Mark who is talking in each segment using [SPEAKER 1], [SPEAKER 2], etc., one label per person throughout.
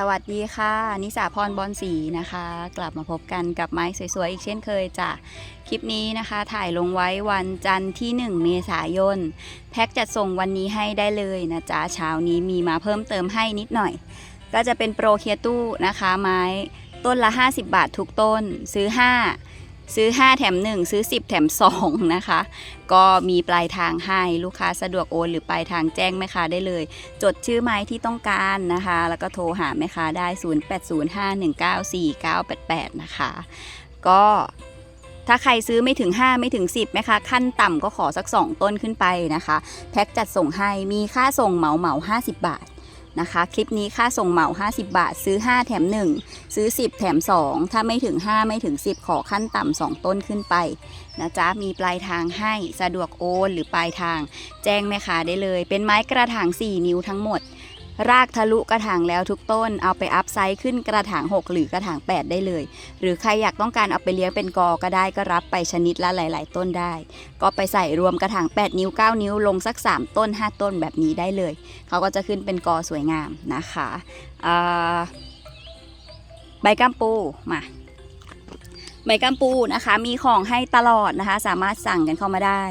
[SPEAKER 1] สวัสดีค่ะ นิสาพรบอลสีนะคะ กลับมาพบกันกับไม้สวยๆ อีกเช่นเคยจ้ะคลิปนี้นะคะ ถ่ายลงไว้วันจันทร์ที่ 1 เมษายน แพ็กจัดส่งวันนี้ให้ได้เลยนะจ๊ะเช้านี้มีมาเพิ่มเติมให้นิดหน่อย ก็จะเป็นโปรเคียตู้นะคะไม้ต้นละ 50 บาททุกต้นซื้อ 5 ซื้อ 5 แถม 1 ซื้อ 10 แถม 2 นะคะ ก็มีปลายทางให้ลูกค้าสะดวกโอน หรือปลายทางแจ้งแม่ค้าได้เลย จดชื่อไม้ที่ต้องการนะคะ แล้วก็โทรหาแม่ค้าได้ 0805194988 นะคะ ก็ถ้าใครซื้อไม่ถึง 5 ไม่ถึง 10แม่ค้าขั้นต่ำก็ขอสัก 2 ต้นขึ้นไปนะคะ แพ็คจัดส่งให้มีค่าส่งเหมาเหมา 50 บาท นะคะ คลิปนี้ค่าส่งเหมา 50 บาท ซื้อ 5 แถม 1 ซื้อ 10 แถม 2 ถ้าไม่ถึง 5 ไม่ถึง 10 ขอขั้นต่ำ2ต้นขึ้นไปนะจ๊ะ มีปลายทางให้สะดวกโอนหรือปลายทาง แจ้งแม่ค้าได้เลย เป็นไม้กระถาง 4 นิ้วทั้งหมด รากทะลุกระถางแล้วทุกต้น เอาไปอัพไซส์ขึ้นกระถาง 6 หรือกระถาง 8 ได้เลย หรือใครอยากต้องการเอาไปเลี้ยงเป็นกอก็ได้ก็รับไปชนิดละหลาย ๆ ต้นได้ ก็ไปใส่รวมกระถาง 8 นิ้ว 9 นิ้วลงสัก 3 ต้น 5 ต้นแบบนี้ได้เลย เขาก็จะขึ้นเป็นกอสวยงามนะคะใบกัมปูมา ใบกัมปูนะคะ มีของให้ตลอดนะคะ สามารถสั่งกันเข้ามาได้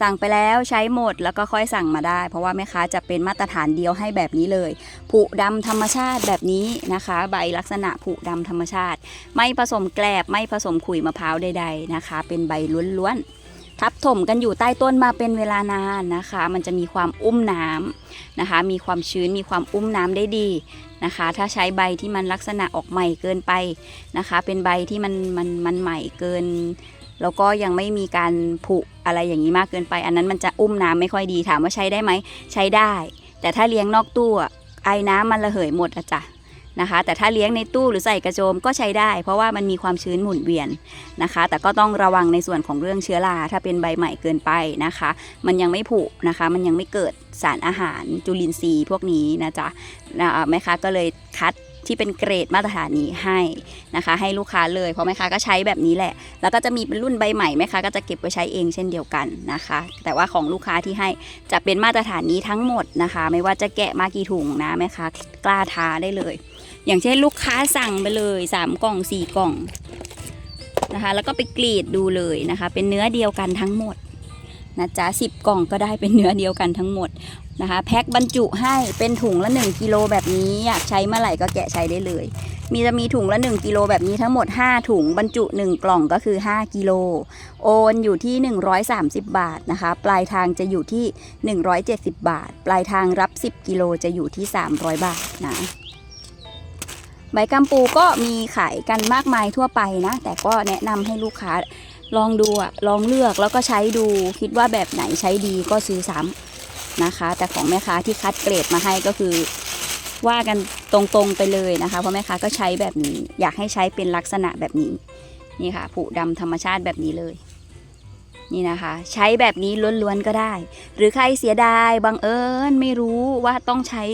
[SPEAKER 1] สั่งไปแล้วใช้หมดแล้วก็ค่อยสั่งมาได้ เพราะว่าแม่ค้าจะเป็นมาตรฐานเดียวให้แบบนี้เลยผุดำธรรมชาติแบบนี้นะคะ ใบลักษณะผุดำธรรมชาติ ไม่ผสมแกลบไม่ผสมขุยมะพร้าวใดๆนะคะ เป็นใบล้วนๆ ทับถมกันอยู่ใต้ต้นมาเป็นเวลานานนะคะ มันจะมีความอุ้มน้ำนะคะ มีความชื้นมีความอุ้มน้ำได้ดีนะคะ ถ้าใช้ใบที่มันลักษณะออกใหม่เกินไปนะคะ เป็นใบที่มันมันมันใหม่เกินแล้วก็ยังไม่มีการผุอะไรอย่างนี้มากเกินไป อันนั้นมันจะอุ้มน้ำไม่ค่อยดีถามว่าใช้ได้ไหมใช้ได้ แต่ถ้าเลี้ยงนอกตู้ไอ้น้ำมันระเหยหมดอะจ้ะ นะคะ แต่ถ้าเลี้ยงในตู้หรือใส่กระโจมก็ใช้ได้ เพราะว่ามันมีความชื้นหมุนเวียนนะคะ แต่ก็ต้องระวังในส่วนของเรื่องเชื้อราถ้าเป็นใบใหม่เกินไปนะคะ มันยังไม่ผุนะคะ มันยังไม่เกิดสารอาหารจุลินทรีย์พวกนี้นะจ๊ะนะแม่ค้าก็เลยคัดที่เป็นเกรดมาตรฐานนี้ให้นะคะ ให้ลูกค้าเลยเพราะแม่ค้าก็ใช้แบบนี้แหละ แล้วก็จะมีเป็นรุ่นใบใหม่แม่ค้าก็จะเก็บไว้ใช้เองเช่นเดียวกันนะคะ แต่ว่าของลูกค้าที่ให้จะเป็นมาตรฐานนี้ทั้งหมดนะคะ ไม่ว่าจะแกะมากี่ถุงนะแม่ค้ากล้าท้าได้เลย อย่างเช่นลูกค้าสั่งไปเลย3กล่อง4กล่องนะคะ แล้วก็ไปกรีดดูเลยนะคะ เป็นเนื้อเดียวกันทั้งหมดนะจ๊ะสิบกล่องก็ได้เป็นเนื้อเดียวกันทั้งหมดนะคะ แพ็คบรรจุให้เป็นถุงละ 1กิโลแบบนี้อยากใช้เมื่อไหร่ก็แกะใช้ได้เลย มีจะมีถุงละ 1กิโลแบบนี้ทั้งหมด 5 ถุงบรรจุ 1 กล่องก็คือ 5กิโลโอนอยู่ที่ 130 บาทนะคะ ปลายทางจะอยู่ที่ 170 บาท ปลายทางรับ 10กิโลจะอยู่ที่ 300 บาทนะ ใบกัมปูก็มีขายกันมากมายทั่วไปนะ แต่ก็แนะนำให้ลูกค้าลองดูอะลองเลือกแล้วก็ใช้ดูคิดว่าแบบไหนใช้ดีก็ซื้อซ้ำนะคะ แต่ของแม่ค้าที่คัดเกรดมาให้ก็คือว่ากันตรงๆไปเลยนะคะ เพราะแม่ค้าก็ใช้แบบนี้ อยากให้ใช้เป็นลักษณะแบบนี้นี่ค่ะผุดำธรรมชาติแบบนี้เลย นี่นะคะ ใช้แบบนี้ล้วนๆก็ได้ หรือใครเสียดายบังเอิญไม่รู้ว่าต้องใช้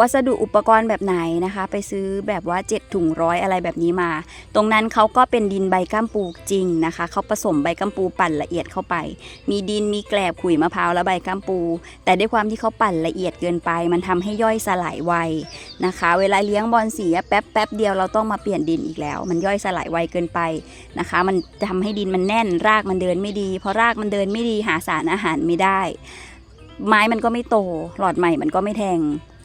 [SPEAKER 1] วัสดุอุปกรณ์แบบไหนนะคะ ไปซื้อแบบว่า 7 ถุงร้อยอะไรแบบนี้มา ตรงนั้นเขาก็เป็นดินใบก้ามปูจริงนะคะเขาผสมใบก้ามปูปั่นละเอียดเข้าไป มีดินมีแกลบขุยมะพร้าวและใบก้ามปู แต่ด้วยความที่เขาปั่นละเอียดเกินไป มันทำให้ย่อยสลายไวนะคะ เวลาเลี้ยงบอลสีแป๊บแป๊บเดียวเราต้องมาเปลี่ยนดินอีกแล้ว มันย่อยสลายไวเกินไปนะคะ มันทำให้ดินมันแน่นรากมันเดินไม่ดีเพราะรากมันเดินไม่ดีหาสารอาหารไม่ได้ ไม้มันก็ไม่โต หลอดใหม่มันก็ไม่แทง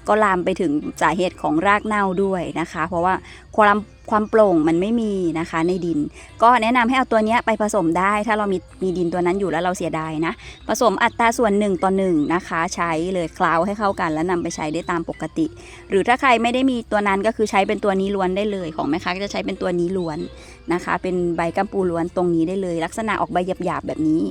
[SPEAKER 1] ก็ลามไปถึงสาเหตุของรากเน่าด้วยนะคะ เพราะว่าความความโปร่งมันไม่มีนะคะในดิน ก็แนะนำให้เอาตัวนี้ไปผสมได้ ถ้าเรามีมีดินตัวนั้นอยู่แล้วเราเสียดายนะ ผสมอัตราส่วน 1 ต่อ1นะคะ ใช้เลยคลาวให้เข้ากัน แล้วนำไปใช้ได้ตามปกติ หรือถ้าใครไม่ได้มีตัวนั้นก็คือใช้เป็นตัวนี้ล้วนได้เลย ของแม่ค้าก็จะใช้เป็นตัวนี้ล้วนนะคะ เป็นใบกัมปูล้วนตรงนี้ได้เลย ลักษณะออกใบหยาบๆแบบนี้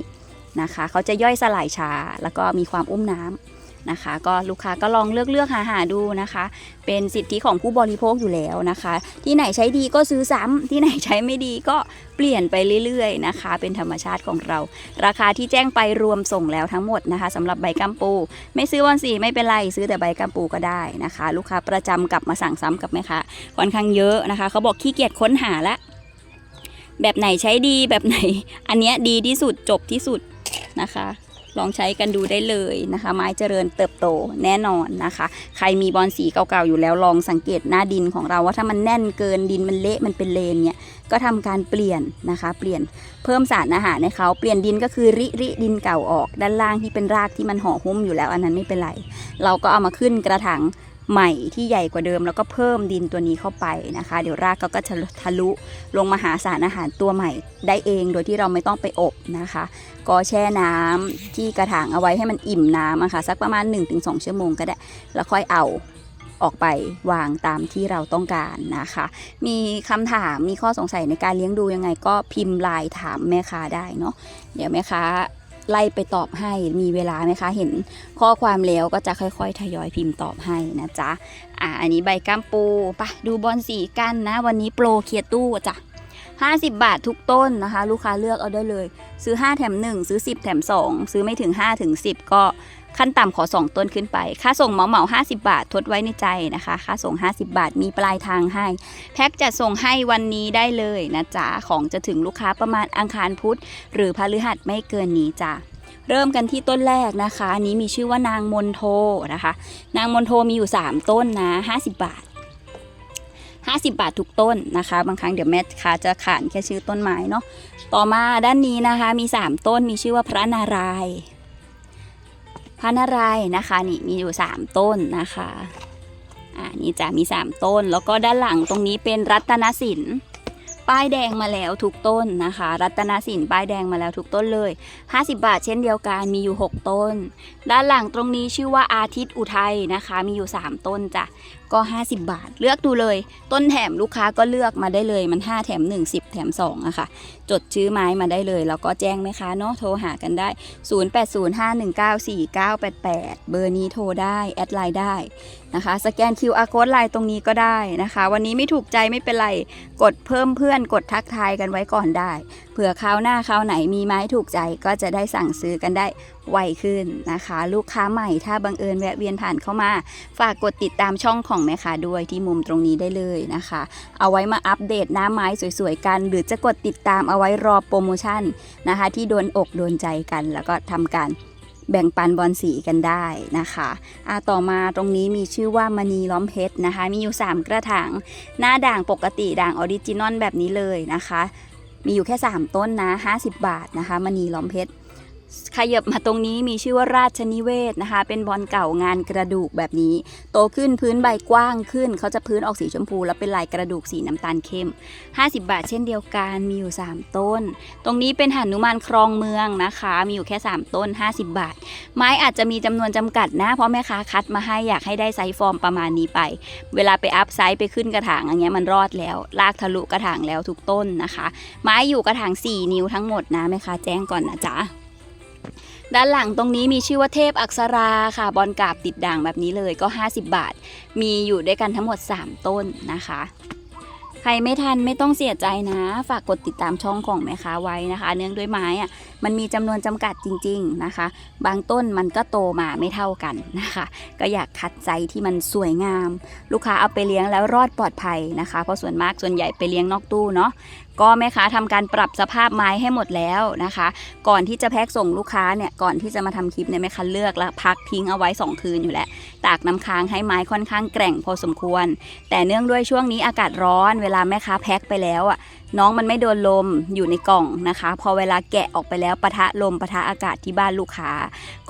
[SPEAKER 1] นะคะ เขาจะย่อยสลายช้าแล้วก็มีความอุ้มน้ำ นะคะ ก็ลูกค้าก็ลองเลือกเลือกหาหาดูนะคะ เป็นสิทธิของผู้บริโภคอยู่แล้วนะคะ ที่ไหนใช้ดีก็ซื้อซ้ำที่ไหนใช้ไม่ดีก็เปลี่ยนไปเรื่อยๆนะคะ เป็นธรรมชาติของเรา ราคาที่แจ้งไปรวมส่งแล้วทั้งหมดนะคะสำหรับใบกัมปู ไม่ซื้อวันสีไม่เป็นไรซื้อแต่ใบกัมปูก็ได้นะคะ ลูกค้าประจำกลับมาสั่งซ้ำกับแม่ค้าค่อนข้างเยอะนะคะเขาบอกขี้เกียจค้นหาละแบบไหนใช้ดีแบบไหน อันเนี้ยดีที่สุดจบที่สุดนะคะ ลองใช้กันดูได้เลยนะคะ ไม้เจริญเติบโตแน่นอนนะคะ ใครมีบอลสีเก่าๆอยู่แล้วลองสังเกตหน้าดินของเราว่าถ้ามันแน่นเกินดินมันเละมันเป็นเลนเนี่ยก็ทำการเปลี่ยนนะคะ เปลี่ยนเพิ่มสารอาหารให้เขาเปลี่ยนดินก็คือริริดินเก่าออก ด้านล่างที่เป็นรากที่มันห่อหุ้มอยู่แล้วอันนั้นไม่เป็นไร เราก็เอามาขึ้นกระถาง ใหม่ที่ใหญ่กว่าเดิม แล้วก็เพิ่มดินตัวนี้เข้าไปนะคะ เดี๋ยวรากเขาก็จะทะลุลงมาหาสารอาหารตัวใหม่ ได้เองโดยที่เราไม่ต้องไปอบนะคะ ก็แช่น้ำที่กระถางเอาไว้ให้มันอิ่มน้ำอะคะสักประมาณ 1-2 ชั่วโมงก็ได้แล้วค่อยเอาออกไปวางตามที่เราต้องการนะคะ มีคำถามมีข้อสงสัยในการเลี้ยงดูยังไงก็พิมพ์ไลน์ถามแม่ค้าได้เนาะเดี๋ยวแม่ค้า ไล่ไปตอบให้มีเวลาไหมคะ เห็นข้อความแล้วก็จะค่อยๆ ทยอยพิมพ์ตอบให้นะจ๊ะอะอันนี้ใบก้ามปูไปะดูบอลสีกันนะ วันนี้โปรเคลียร์ตู้จ้ะ50 บาททุกต้นนะคะ ลูกค้าเลือกเอาได้เลย ซื้อ 5 แถม 1 ซื้อ 10 แถม 2 ซื้อไม่ถึง 5 ถึง 10 ก็ ขั้นต่ำขอ 2 ต้นขึ้นไป ค่าส่งเหมาเหมา50 บาท ทดไว้ในใจนะคะ ค่าส่ง 50 บาท มีปลายทางให้ แพ็คจะส่งให้วันนี้ได้เลยนะจ๊ะ ของจะถึงลูกค้าประมาณอังคารพุธ หรือพฤหัสไม่เกินนี้จ้ะเริ่มกันที่ต้นแรกนะคะ อันนี้มีชื่อว่านางมนโทนะคะ นางมนโทมีอยู่ 3 ต้นนะ 50 บาท 50 บาททุกต้นนะคะ บางครั้งเดี๋ยวแม่ค้าจะขานแค่ชื่อต้นไม้เนาะ ต่อมาด้านนี้นะคะมี 3 ต้นมีชื่อว่าพระนารายณ์ ระนารายนะคะ นี่มีอยู่ 3 ต้นนะคะอ่านี่จะมี 3 ต้นแล้วก็ด้านหลังตรงนี้เป็นรัตนสินป้ายแดงมาแล้วทุกต้นนะคะ รัตนสินป้ายแดงมาแล้วทุกต้นเลย 50 บาทเช่นเดียวกันมีอยู่ 6 ต้น ด้านหลังตรงนี้ชื่อว่าอาทิตย์อุทัยนะคะ มีอยู่ 3 ต้นจ้ะ ก็ 50 บาท เลือกดูเลย ต้นแถมลูกค้าก็เลือกมาได้เลย มัน 5 แถม 1 10 แถม2อะค่ะ จดชื่อไม้มาได้เลย แล้วก็แจ้งไหมคะเนาะ โทรหากันได้ 0805194988 เบอร์นี้โทรได้ แอดไลน์ได้ นะคะ สแกน QR code ไลน์ตรงนี้ก็ได้นะคะ วันนี้ไม่ถูกใจไม่เป็นไร กดเพิ่มเพื่อนกดทักทายกันไว้ก่อนได้ เผื่อคราวหน้าคราวไหนมีไม้ถูกใจก็จะได้สั่งซื้อกันได้ไวขึ้นนะคะ ลูกค้าใหม่ถ้าบังเอิญแวะเวียนผ่านเข้ามา ฝากกดติดตามช่องของแม่ค้าด้วยที่มุมตรงนี้ได้เลยนะคะ เอาไว้มาอัปเดตหน้าไม้สวยๆกัน หรือจะกดติดตามเอาไว้รอโปรโมชั่นนะคะ ที่โดนอกโดนใจกันแล้วก็ทำการ แบ่งปันบอลสีกันได้นะคะอะต่อมาตรงนี้มีชื่อว่ามณีล้อมเพชรนะคะ มีอยู่ 3 กระถาง หน้าด่างปกติด่างออริจินอลแบบนี้เลยนะคะ มีอยู่แค่ 3 ต้นนะ 50 บาทนะคะมณีล้อมเพชร ขยับมาตรงนี้มีชื่อว่าราชนิเวศนะคะ เป็นบอลเก่างานกระดูกแบบนี้ โตขึ้นพื้นใบกว้างขึ้น เขาจะพื้นออกสีชมพู แล้วเป็นลายกระดูกสีน้ำตาลเข้ม 50 บาทเช่นเดียวกันมีอยู่ 3 ต้น ตรงนี้เป็นหนุมานครองเมืองนะคะ มีอยู่แค่ 3 ต้น 50 บาท ไม้อาจจะมีจำนวนจำกัดนะ เพราะแม่ค้าคัดมาให้อยากให้ได้ไซส์ฟอร์มประมาณนี้ไป เวลาไปอัพไซส์ไปขึ้นกระถางอย่างเงี้ยมันรอดแล้ว ลากทะลุกระถางแล้วทุกต้นนะคะ ไม้อยู่กระถาง 4 นิ้วทั้งหมดนะแม่ค้าแจ้งก่อนนะจ๊ะ ด้านหลังตรงนี้มีชื่อว่าเทพอักษราค่ะ บอลกาบติดด่างแบบนี้เลยก็ 50 บาท มีอยู่ด้วยกันทั้งหมด 3 ต้นนะคะ ใครไม่ทันไม่ต้องเสียใจนะ ฝากกดติดตามช่องของแม่ค้าไว้นะคะ เนื่องด้วยไม้อะมันมีจำนวนจำกัดจริง ๆนะคะ บางต้นมันก็โตมาไม่เท่ากันนะคะ ก็อยากคัดไซส์ที่มันสวยงาม ลูกค้าเอาไปเลี้ยงแล้วรอดปลอดภัยนะคะ เพราะส่วนมากส่วนใหญ่ไปเลี้ยงนอกตู้เนาะ ก็แม่ค้าทำการปรับสภาพไม้ให้หมดแล้วนะคะ ก่อนที่จะแพ็คส่งลูกค้าเนี่ยก่อนที่จะมาทำคลิปเนี่ยแม่ค้าเลือกแล้วพักทิ้งเอาไว้ 2 คืนอยู่แล้วตากน้ำค้างให้ไม้ค่อนข้างแกร่งพอสมควร แต่เนื่องด้วยช่วงนี้อากาศร้อนเวลาแม่ค้าแพ็คไปแล้วอะน้องมันไม่โดนลมอยู่ในกล่องนะคะ พอเวลาแกะออกไปแล้วปะทะลมปะทะอากาศที่บ้านลูกค้า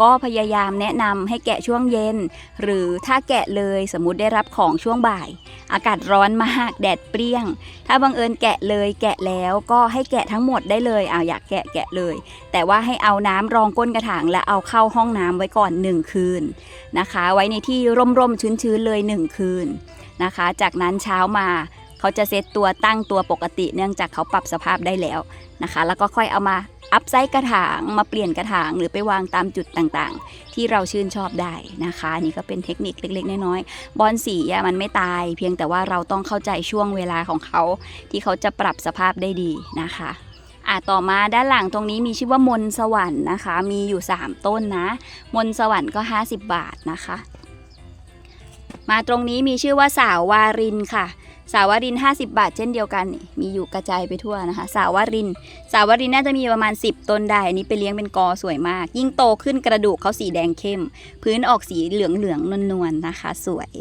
[SPEAKER 1] ก็พยายามแนะนำให้แกะช่วงเย็น หรือถ้าแกะเลยสมมติได้รับของช่วงบ่าย อากาศร้อนมากแดดเปรี้ยง ถ้าบังเอิญแกะเลยแกะแล้วก็ให้แกะทั้งหมดได้เลยอ่าอยากแกะแกะเลย แต่ว่าให้เอาน้ำรองก้นกระถางและเอาเข้าห้องน้ำไว้ก่อน 1 คืนนะคะ ไว้ในที่ร่มๆชื้นๆเลย 1 คืนนะคะ จากนั้นเช้ามา เขาจะเซตตัวตั้งตัวปกติเนื่องจากเขาปรับสภาพได้แล้วนะคะ แล้วก็ค่อยเอามาอัพไซส์กระถางมาเปลี่ยนกระถางหรือไปวางตามจุดต่างๆ ที่เราชื่นชอบได้นะคะนี่ก็เป็นเทคนิคเล็กๆน้อยๆบอลสีอะมันไม่ตาย เพียงแต่ว่าเราต้องเข้าใจช่วงเวลาของเขา ที่เขาจะปรับสภาพได้ดีนะคะอะต่อมาด้านหลังตรงนี้มีชื่อว่ามนสวรรค์นะคะ มีอยู่ 3 ต้นนะ มนสวรรค์ก็ 50 บาทนะคะ มาตรงนี้มีชื่อว่าสาววารินค่ะ สาวริน 50 บาท เช่นเดียวกันมีอยู่กระจายไปทั่วนะคะ สาวริน สาวรินน่าจะมีประมาณ 10 ต้นได้อันนี้ไปเลี้ยงเป็นกอสวยมาก ยิ่งโตขึ้นกระดูกเขาสีแดงเข้ม พื้นออกสีเหลืองเหลืองนวลๆนะคะ สวย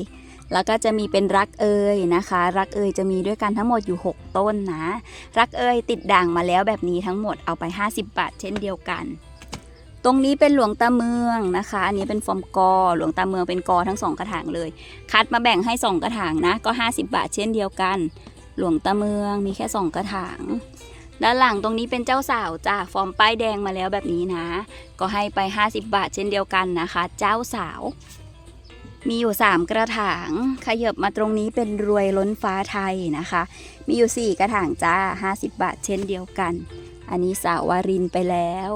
[SPEAKER 1] แล้วก็จะมีเป็นรักเอยนะคะ รักเอยจะมีด้วยกันทั้งหมดอยู่ 6 ต้นนะ รักเอยติดด่างมาแล้วแบบนี้ทั้งหมดเอาไป 50 บาท เช่นเดียวกัน ตรงนี้เป็นหลวงตาเมืองนะคะ อันนี้เป็นฟอร์มกอ หลวงตาเมืองเป็นกอทั้งสองกระถางเลย คัดมาแบ่งให้2กระถางนะ ก็ 50 บาทเช่นเดียวกัน หลวงตาเมืองมีแค่2กระถาง ด้านหลังตรงนี้เป็นเจ้าสาวจ้าฟอร์มป้ายแดงมาแล้วแบบนี้นะ ก็ให้ไป 50 บาทเช่นเดียวกันนะคะ เจ้าสาว มีอยู่ 3 กระถาง ขยับมาตรงนี้เป็นรวยล้นฟ้าไทยนะคะ มีอยู่ 4 กระถางจ้า 50 บาทเช่นเดียวกัน อันนี้สาววารินไปแล้ว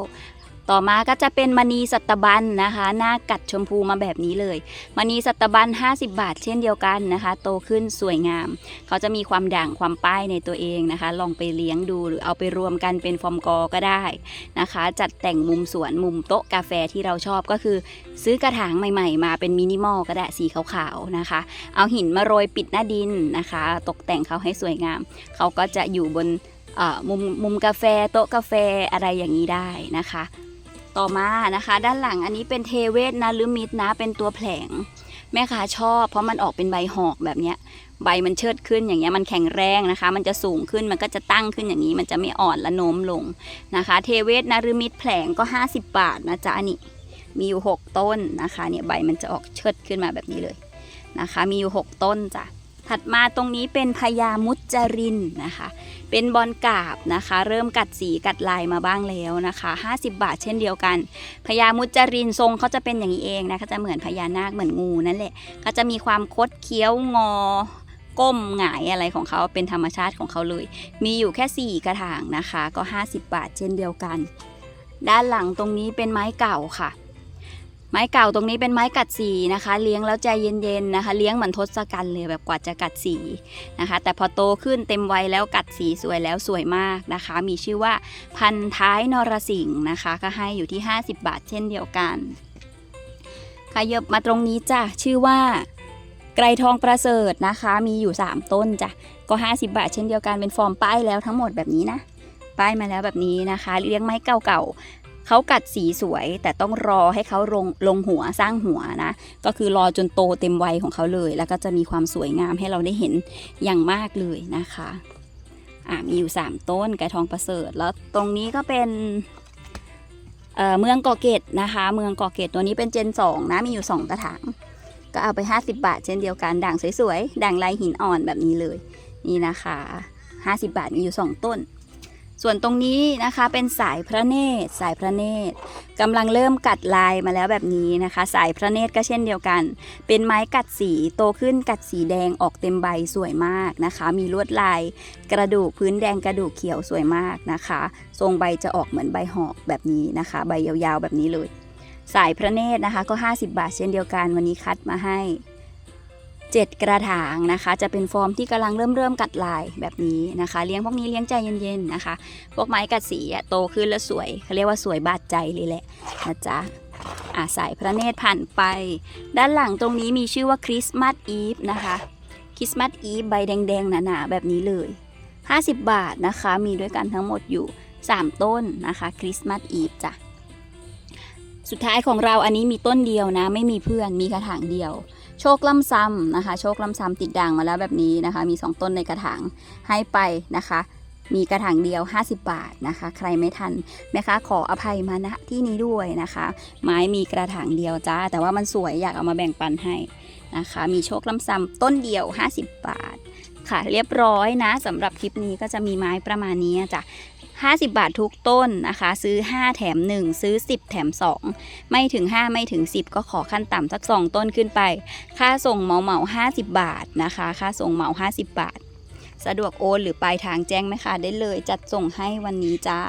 [SPEAKER 1] ต่อมาก็จะเป็นมณีสัตบันนะคะ หน้ากัดชมพูมาแบบนี้เลยมณีสัตบัน 50 บาท เช่นเดียวกันนะคะ โตขึ้นสวยงาม เขาจะมีความด่างความป้ายในตัวเองนะคะ ลองไปเลี้ยงดูหรือเอาไปรวมกันเป็นฟอร์มกอก็ได้นะคะ จัดแต่งมุมสวนมุมโต๊ะกาแฟที่เราชอบก็คือ ซื้อกระถางใหม่ ๆ มาเป็นมินิมอลก็ได้สีขาวๆนะคะ เอาหินมาโรยปิดหน้าดินนะคะ ตกแต่งเขาให้สวยงาม เขาก็จะอยู่บนมุมมุมกาแฟโต๊ะกาแฟอะไรอย่างนี้ได้นะคะ ต่อมานะคะ ด้านหลังอันนี้เป็นเทเวศนะหรือมิดนะเป็นตัวแผลง แม่ค้าชอบ เพราะมันออกเป็นใบหอกแบบเนี้ยใบมันเชิดขึ้นอย่างเงี้ยมันแข็งแรงนะคะ มันจะสูงขึ้นมันก็จะตั้งขึ้นอย่างนี้ มันจะไม่อ่อนและโน้มลงนะคะ เทเวศนะหรือมิดแผลงก็ 50 บาทนะจ๊ะอันนี้มีอยู่ 6 ต้นนะคะเนี่ยใบมันจะออกเชิดขึ้นมาแบบนี้เลยนะคะ มีอยู่ 6 ต้นจ้ะ ถัดมาตรงนี้เป็นพญามุจจรินนะคะ เป็นบอลกาบนะคะ เริ่มกัดสีกัดลายมาบ้างแล้วนะคะ 50 บาทเช่นเดียวกันพญามุจจรินทรงเขาจะเป็นอย่างนี้เองนะคะจะเหมือนพญานาคเหมือนงูนั่นแหละเขาจะมีความคดเคี้ยวงอก้มหงายอะไรของเขาเป็นธรรมชาติของเขาเลย มีอยู่แค่ 4 กระถางนะคะ ก็ 50 บาทเช่นเดียวกัน ด้านหลังตรงนี้เป็นไม้เก่าค่ะ ไม้เก่าตรงนี้เป็นไม้กัดสีนะคะ เลี้ยงแล้วใจเย็นๆนะคะ เลี้ยงเหมือนทศกัณฐ์เลยแบบกว่าจะกัดสีนะคะ แต่พอโตขึ้นเต็มวัยแล้วกัดสีสวยแล้วสวยมากนะคะ มีชื่อว่าพันท้ายนรสิงห์นะคะ ก็ให้อยู่ที่ 50 บาทเช่นเดียวกันขยับมาตรงนี้จ้ะชื่อว่าไกรทองประเสริฐนะคะ มีอยู่ 3 ต้นจ้ะก็ 50 บาทเช่นเดียวกันเป็นฟอร์มป้ายแล้วทั้งหมดแบบนี้นะป้ายมาแล้วแบบนี้นะคะ เลี้ยงไม้เก่า เขากัดสีสวยแต่ต้องรอให้เขาลงลงหัวสร้างหัวนะ ก็คือรอจนโตเต็มวัยของเขาเลย แล้วก็จะมีความสวยงามให้เราได้เห็นอย่างมากเลยนะคะอ่ามีอยู่ 3 ต้นไกรทองประเสริฐ แล้วตรงนี้ก็เป็นเอ่อเมืองเกาะเกตนะคะ เมืองเกาะเกตตัวนี้เป็นเจน 2 นะ มีอยู่ 2 กระถางก็เอาไป 50 บาท เช่นเดียวกัน ด่างสวยๆ ด่างลายหินอ่อนแบบนี้เลย นี่นะคะ 50 บาทมีอยู่ 2 ต้น ส่วนตรงนี้นะคะเป็นสายพระเนตร สายพระเนตรกำลังเริ่มกัดลายมาแล้วแบบนี้นะคะ สายพระเนตรก็เช่นเดียวกัน เป็นไม้กัดสีโตขึ้นกัดสีแดงออกเต็มใบสวยมากนะคะ มีลวดลายกระดูกพื้นแดงกระดูกเขียวสวยมากนะคะ ทรงใบจะออกเหมือนใบหอกแบบนี้นะคะ ใบยาวๆแบบนี้เลย สายพระเนตรนะคะก็ 50 บาทเช่นเดียวกันวันนี้คัดมาให้ 7 กระถางนะคะ จะเป็นฟอร์มที่กำลังเริ่มเริ่มกัดลายแบบนี้นะคะ เลี้ยงพวกนี้เลี้ยงใจเย็นๆนะคะ พวกไม้กัดสีโตขึ้นแล้วสวยเขาเรียกว่าสวยบาดใจเลยแหละนะจ๊ะอะสายพระเนตรผ่านไป ด้านหลังตรงนี้มีชื่อว่าคริสต์มาสอีฟนะคะคริสต์มาสอีฟใบแดงๆหนาๆแบบนี้เลย 50 บาทนะคะ มีด้วยกันทั้งหมดอยู่ 3 ต้นนะคะคริสต์มาสอีฟจ้ะ สุดท้ายของเราอันนี้มีต้นเดียวนะ ไม่มีเพื่อนมีกระถางเดียว โชคล่ำซ้ำนะคะ โชคล่ำซ้ำติดด่างมาแล้วแบบนี้นะคะ มี 2 ต้นในกระถางให้ไปนะคะ มีกระถางเดียว 50 บาทนะคะ ใครไม่ทันแม่ค้าขออภัยมาณที่นี้ด้วยนะคะ ไม้มีกระถางเดียวจ้า แต่ว่ามันสวยอยากเอามาแบ่งปันให้นะคะ มีโชคล่ำซ้ำต้นเดียว 50 บาทค่ะเรียบร้อยนะสำหรับคลิปนี้ก็จะมีไม้ประมาณนี้จ้ะ 50 บาททุกต้นนะคะ ซื้อ 5 แถม 1 ซื้อ 10 แถม 2 ไม่ถึง 5 ไม่ถึง 10 ก็ขอขั้นต่ำสัก 2 ต้นขึ้นไป ค่าส่งเหมาเหมา50 บาทนะคะ ค่าส่งเหมา 50 บาท สะดวกโอนหรือปลายทางแจ้งไหมคะได้เลยจัดส่งให้วันนี้จ้า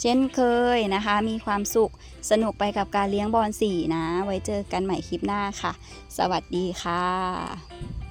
[SPEAKER 1] เช่นเคยนะคะ มีความสุขสนุกไปกับการเลี้ยงบอลสีนะ ไว้เจอกันใหม่คลิปหน้าค่ะ สวัสดีค่ะ